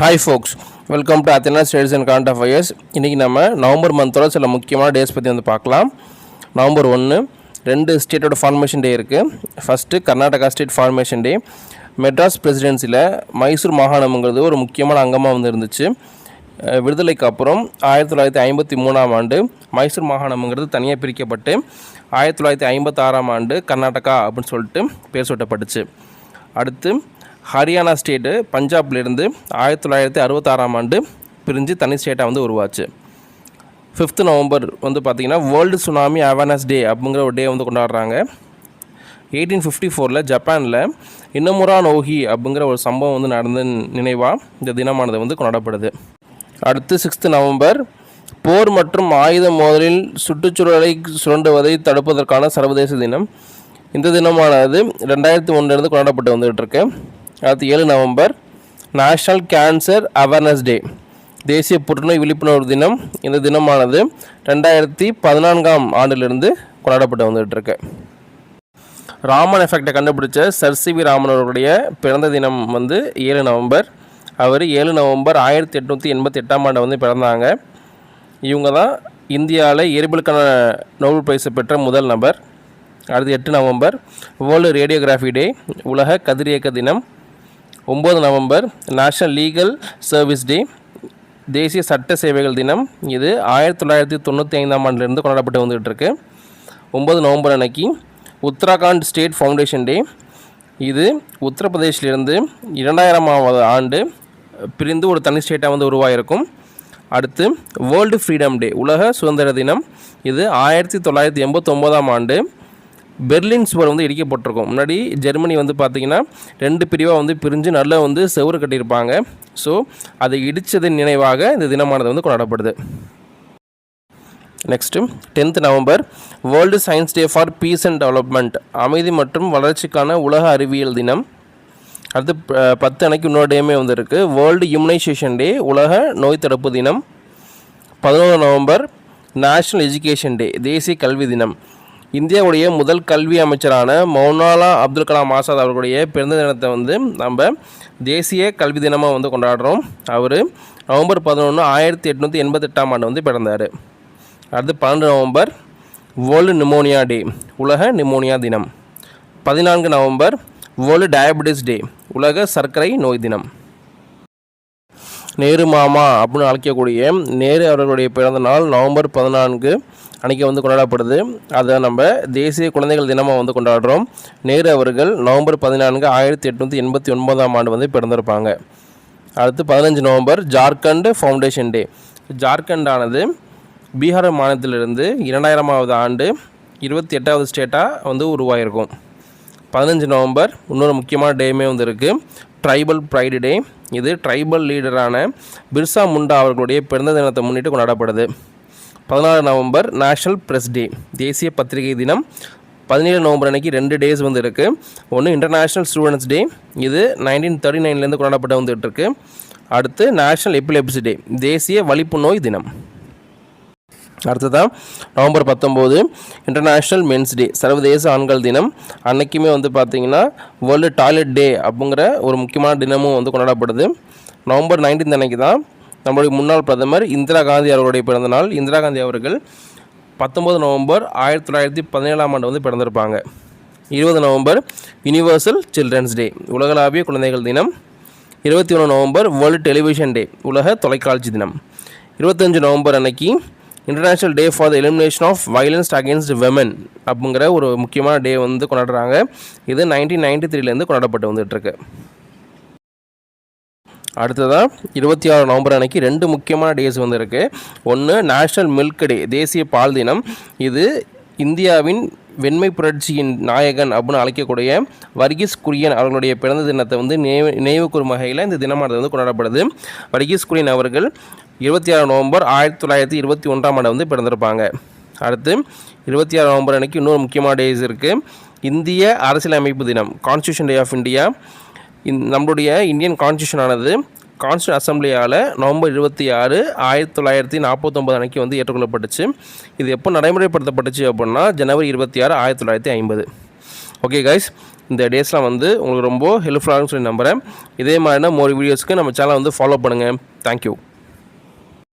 Hi folks welcome to Athena states and current affairs இன்றைக்கி நம்ம November மந்தோட சில முக்கியமான டேஸ் பற்றி வந்து பார்க்கலாம். நவம்பர் ஒன்று ரெண்டு ஸ்டேட்டோட ஃபார்மேஷன் டே இருக்குது first Karnataka state formation day Madras பிரசிடென்சியில் Mysore மாகாணம்ங்கிறது ஒரு முக்கியமான அங்கமாக வந்து இருந்துச்சு. விடுதலைக்கு அப்புறம் ஆயிரத்தி தொள்ளாயிரத்தி ஐம்பத்தி மூணாம் ஆண்டு மைசூர் மாகாணம்ங்கிறது தனியாக பிரிக்கப்பட்டு ஆயிரத்தி தொள்ளாயிரத்தி ஐம்பத்தாறாம் ஆண்டு கர்நாடகா அப்படின்னு சொல்லிட்டு பேர் சூட்டப்பட்டுச்சு. அடுத்து ஹரியானா ஸ்டேட்டு பஞ்சாப்லேருந்து ஆயிரத்தி தொள்ளாயிரத்தி அறுபத்தாறாம் ஆண்டு பிரிஞ்சு தனி ஸ்டேட்டாக வந்து உருவாச்சு. ஃபிஃப்த்து நவம்பர் வந்து பார்த்திங்கன்னா வேர்ல்டு சுனாமி அவேர்னஸ் டே அப்படிங்கிற ஒரு டே வந்து கொண்டாடுறாங்க. எயிட்டீன் ஃபிஃப்டி ஃபோரில் ஜப்பானில் இன்னமுரா நோஹி அப்படிங்கிற ஒரு சம்பவம் வந்து நடந்த நினைவாக இந்த தினமானது வந்து கொண்டாடப்படுது. அடுத்து சிக்ஸ்த்து நவம்பர் போர் மற்றும் ஆயுத மோதலில் சுற்றுச்சூழலை சுரண்டுவதை தடுப்பதற்கான சர்வதேச தினம். இந்த தினமானது ரெண்டாயிரத்தி ஒன்றுலேருந்து கொண்டாடப்பட்டு வந்துகிட்டு இருக்கு. அடுத்து ஏழு November national cancer awareness day தேசிய புற்றுநோய் விழிப்புணர்வு தினம். இந்த தினமானது ரெண்டாயிரத்தி பதினான்காம் ஆண்டிலிருந்து கொண்டாடப்பட்டு வந்துகிட்டு இருக்கு ராமன் எஃபெக்டை கண்டுபிடிச்ச சர் சி வி ராமன் அவர்களுடைய பிறந்த தினம் வந்து ஏழு நவம்பர். அவர் ஏழு நவம்பர் ஆயிரத்தி எட்நூற்றி எண்பத்தி எட்டாம் ஆண்டு வந்து பிறந்தாங்க. இவங்க தான் இந்தியாவில் எரிபலுக்கான நோபல் பிரைஸை பெற்ற முதல் நபர். அடுத்து எட்டு நவம்பர் வேர்ல்டு ரேடியோகிராஃபி டே உலக கதிரியக்க தினம். ஒம்பது November national legal service day தேசிய சட்ட சேவைகள் தினம். இது ஆயிரத்தி தொள்ளாயிரத்தி தொண்ணூற்றி ஐந்தாம் ஆண்டிலிருந்து கொண்டாடப்பட்டு வந்துகிட்டு இருக்கு ஒம்பது நவம்பர் அன்னைக்கு உத்தராகண்ட் ஸ்டேட் ஃபவுண்டேஷன் டே இது உத்தரப்பிரதேஷிலிருந்து இரண்டாயிரமாவது ஆண்டு பிரிந்து ஒரு தனி ஸ்டேட்டாக வந்து உருவாகிருக்கும் அடுத்து வேர்ல்டு ஃப்ரீடம் டே உலக சுதந்திர தினம். இது ஆயிரத்தி தொள்ளாயிரத்தி எண்பத்தொம்போதாம் ஆண்டு பெர்லின் சுவர் வந்து இடிக்கப்பட்டிருக்கும். முன்னாடி ஜெர்மனி வந்து பார்த்திங்கன்னா ரெண்டு பிரிவாக வந்து பிரிஞ்சு நல்லா வந்து செவறு கட்டியிருப்பாங்க. ஸோ அதை இடித்ததன் நினைவாக இந்த தினமானது வந்து கொண்டாடப்படுது. Next tenth November world science day for peace and development அமைதி மற்றும் வளர்ச்சிக்கான உலக அறிவியல் தினம். அடுத்து ப- பத்து அன்னைக்கு இன்னொரு டேமே வந்து வேர்ல்டு இம்யூனைசேஷன் டே உலக நோய் தடுப்பு தினம். பதினோரு நவம்பர் நேஷ்னல் எஜுகேஷன் டே தேசிய கல்வி தினம். இந்தியாவுடைய முதல் கல்வி அமைச்சரான மௌனாலா அப்துல் கலாம் ஆசாத் அவர்களுடைய பிறந்த தினத்தை வந்து நம்ம தேசிய கல்வி தினமாக வந்து கொண்டாடுறோம். அவர் நவம்பர் பதினொன்று ஆயிரத்தி எட்நூற்றி எண்பத்தெட்டாம் ஆண்டு வந்து பிறந்தார். அடுத்து பன்னெண்டு நவம்பர் வேர்ல்டு நிமோனியா டே உலக நிமோனியா தினம். பதினான்கு நவம்பர் வேர்ல்டு டயபெட்டிஸ் டே உலக சர்க்கரை நோய் தினம். நேரு மாமா அப்படின்னு அழைக்கக்கூடிய நேரு அவர்களுடைய பிறந்த நாள் நவம்பர் பதினான்கு அன்றைக்கி வந்து கொண்டாடப்படுது. அதை நம்ம தேசிய குழந்தைகள் தினமாக வந்து கொண்டாடுறோம். நேரு அவர்கள் நவம்பர் பதினான்கு ஆயிரத்தி எட்நூற்றி எண்பத்தி ஒன்பதாம் ஆண்டு வந்து பிறந்திருப்பாங்க. அடுத்து பதினஞ்சு நவம்பர் ஜார்க்கண்ட் ஃபவுண்டேஷன் டே. ஜார்க்கண்டானது பீகார் மாநிலத்திலிருந்து இரண்டாயிரமாவது ஆண்டு இருபத்தி எட்டாவது ஸ்டேட்டாக வந்து உருவாகிருக்கும் பதினஞ்சு நவம்பர் இன்னொரு முக்கியமான டேமே வந்து இருக்குது ட்ரைபல் ப்ரைடு டே இது ட்ரைபல் லீடரான பிர்சா முண்டா அவர்களுடைய பிறந்த தினத்தை முன்னிட்டு கொண்டாடப்படுது. பதினாறு நவம்பர் நேஷனல் ப்ரெஸ் டே தேசிய பத்திரிகை தினம். பதினேழு நவம்பர் அன்னைக்கு ரெண்டு டேஸ் வந்து இருக்குது ஒன்று இன்டர்நேஷ்னல் ஸ்டூடெண்ட்ஸ் டே இது நைன்டீன் தேர்ட்டி நைன்லேருந்து கொண்டாடப்பட்டு வந்துகிட்டு இருக்கு. அடுத்து நேஷனல் எபிலெப்சி டே தேசிய வலிப்பு நோய் தினம். அடுத்ததாக நவம்பர் பத்தொம்போது இன்டர்நேஷ்னல் மென்ஸ் டே சர்வதேச ஆண்கள் தினம். அன்னைக்குமே வந்து பார்த்திங்கன்னா வேர்ல்டு டாய்லெட் டே அப்படிங்கிற ஒரு முக்கியமான தினமும் வந்து கொண்டாடப்படுது. நவம்பர் நைன்டீன் அன்னைக்கு தான் நம்மளுடைய முன்னாள் பிரதமர் இந்திரா காந்தி அவர்களுடைய பிறந்த நாள். இந்திரா காந்தி அவர்கள் பத்தொம்பது நவம்பர் ஆயிரத்தி தொள்ளாயிரத்தி பதினேழாம் ஆண்டு வந்து பிறந்திருப்பாங்க. இருபது நவம்பர் யுனிவர்சல் சில்ட்ரன்ஸ் டே உலகளாவிய குழந்தைகள் தினம். இருபத்தி ஒன்று நவம்பர் வேர்ல்டு டெலிவிஷன் டே உலக தொலைக்காட்சி தினம். இருபத்தஞ்சு நவம்பர் அன்னைக்கு international day for the elimination of violence against women அப்படிங்கிற ஒரு முக்கியமான டே வந்து கொண்டாடுறாங்க. இது நைன்டீன் நைன்டி த்ரீலேருந்து கொண்டாடப்பட்டு வந்துட்டுருக்கு. அடுத்ததாக இருபத்தி ஆறு நவம்பர் அன்னைக்கு ரெண்டு முக்கியமான டேஸ் வந்து இருக்குது ஒன்று நேஷ்னல் மில்க் டே தேசிய பால் தினம். இது இந்தியாவின் வெண்மை புரட்சியின் நாயகன் அப்படின்னு அழைக்கக்கூடிய வர்கீஸ் குரியன் அவர்களுடைய பிறந்த தினத்தை வந்து நினைவு நினைவு கூறும் வகையில் இந்த தினமானது வந்து கொண்டாடப்படுது. வர்கீஸ் குரியன் அவர்கள் இருபத்தி ஆறு நவம்பர் ஆயிரத்தி தொள்ளாயிரத்தி இருபத்தி ஒன்றாம் ஆண்டு வந்து பிறந்திருப்பாங்க. அடுத்து இருபத்தி ஆறு நவம்பர் அன்றைக்கி இன்னொரு முக்கியமான டேஸ் இருக்குது இந்திய அரசியலமைப்பு தினம் கான்ஸ்டியூஷன் டே ஆஃப் இந்தியா இந் நம்மளுடைய இந்தியன் கான்ஸ்டியூஷனானது கான்ஸ்டியூன் அசம்பிளியால் நவம்பர் இருபத்தி ஆறு ஆயிரத்தி தொள்ளாயிரத்தி நாற்பத்தொம்பது அன்னைக்கு வந்து ஏற்றுக்கொள்ளப்பட்டுச்சு. இது எப்போ நடைமுறைப்படுத்தப்பட்டுச்சு அப்படின்னா ஜனவரி இருபத்தி ஆறு ஆயிரத்தி தொள்ளாயிரத்தி ஐம்பது. ஓகே கைஸ் இந்த டேஸ்லாம் வந்து உங்களுக்கு ரொம்ப ஹெல்ப்ஃபுல்லாகும் சொல்லி நம்புகிறேன் இதே மாதிரினா மோர் வீடியோஸ்க்கு நம்ம சேனலை வந்து ஃபாலோ பண்ணுங்கள் தேங்க்யூ